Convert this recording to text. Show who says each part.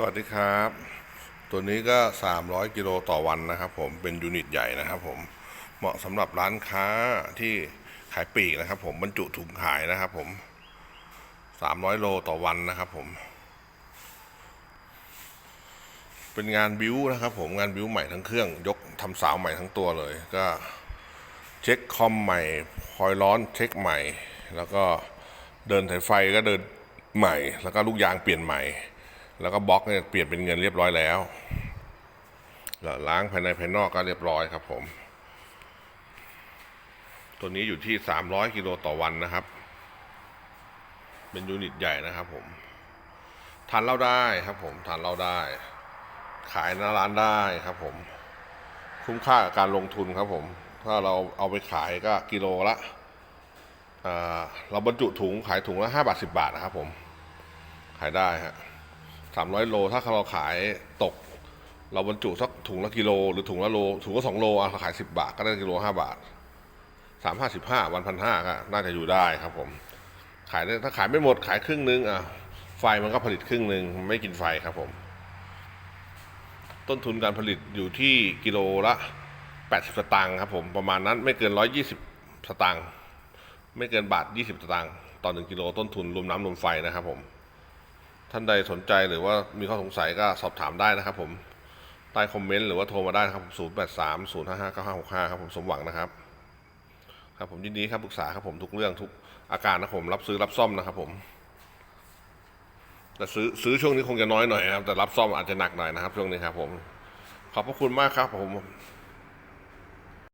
Speaker 1: สวัสดีครับ ตัวนี้ก็ 300 กิโลต่อวันนะครับผมเป็นยูนิตใหญ่นะครับผมเหมาะสำหรับร้านค้าที่ขายปลีกนะครับผมบรรจุถุงขายนะครับผม 300 โลต่อวันนะครับผม เป็นงานบิวนะครับผมงานบิวใหม่ทั้งเครื่อง ยกทำสาวใหม่ทั้งตัวเลย ก็เช็คคอมใหม่คอยร้อนเช็คใหม่ แล้วก็เดินสายไฟก็เดินใหม่ แล้วก็ลูกยางเปลี่ยนใหม่ แล้วก็บล็อกเนี่ยเปลี่ยนเป็นเงินเรียบร้อยแล้วแล้วล้างภายในภายนอกก็เรียบร้อยครับ ผม ตัวนี้อยู่ที่300กิโลต่อวันนะครับ เป็นยูนิตใหญ่นะครับ ผมทานเล้าได้ครับ ผมทานเล้าได้ ขายหน้าร้านได้ครับ ผม คุ้มค่ากับการลงทุนครับ ผม ถ้าเราเอาไปขายก็กิโลละเราบรรจุถุงขายถุงละ5บาท10บาทนะครับ ผม ขายได้ฮะ สามร้อยโล ถ้าเราขายตก เราบรรจุสักถุงละกิโล หรือถุงละโล ถุงละสองโลอะเราขายสิบบาท ก็ได้กิโลห้าบาทสามห้าสิบห้าวันพันห้าก็น่าจะอยู่ได้ครับผม ขายได้ถ้าขายไม่หมดขายครึ่งนึงอะไฟมันก็ผลิตครึ่งนึงไม่กินไฟครับผม ต้นทุนการผลิตอยู่ที่กิโลละแปดสิบสตางค์ครับผมประมาณนั้นไม่เกินร้อยยี่สิบสตางค์ไม่เกินบาทยี่สิบสตางค์ต่อหนึ่งกิโลต้นทุนรวมน้ำรวมไฟนะครับผม ท่านใดสนใจหรือว่ามีข้อสงสัยก็สอบถามได้นะครับ ผมใต้คอมเมนต์หรือว่าโทรมาได้นะครับ0 8 3 0 5 5 9 5 6 5ครับผมสมหวังนะครับ ครับผมยินดีครับปรึกษาครับผมทุกเรื่องทุกอาการนะครับผมรับซื้อรับซ่อมนะครับ ผมแต่ซื้อซื้อช่วงนี้คงจะน้อยหน่อยนะครับแต่รับซ่อมอาจจะหนักหน่อยนะครับ ช่วงนี้ครับ ผม ขอบพระคุณมากครับ ผม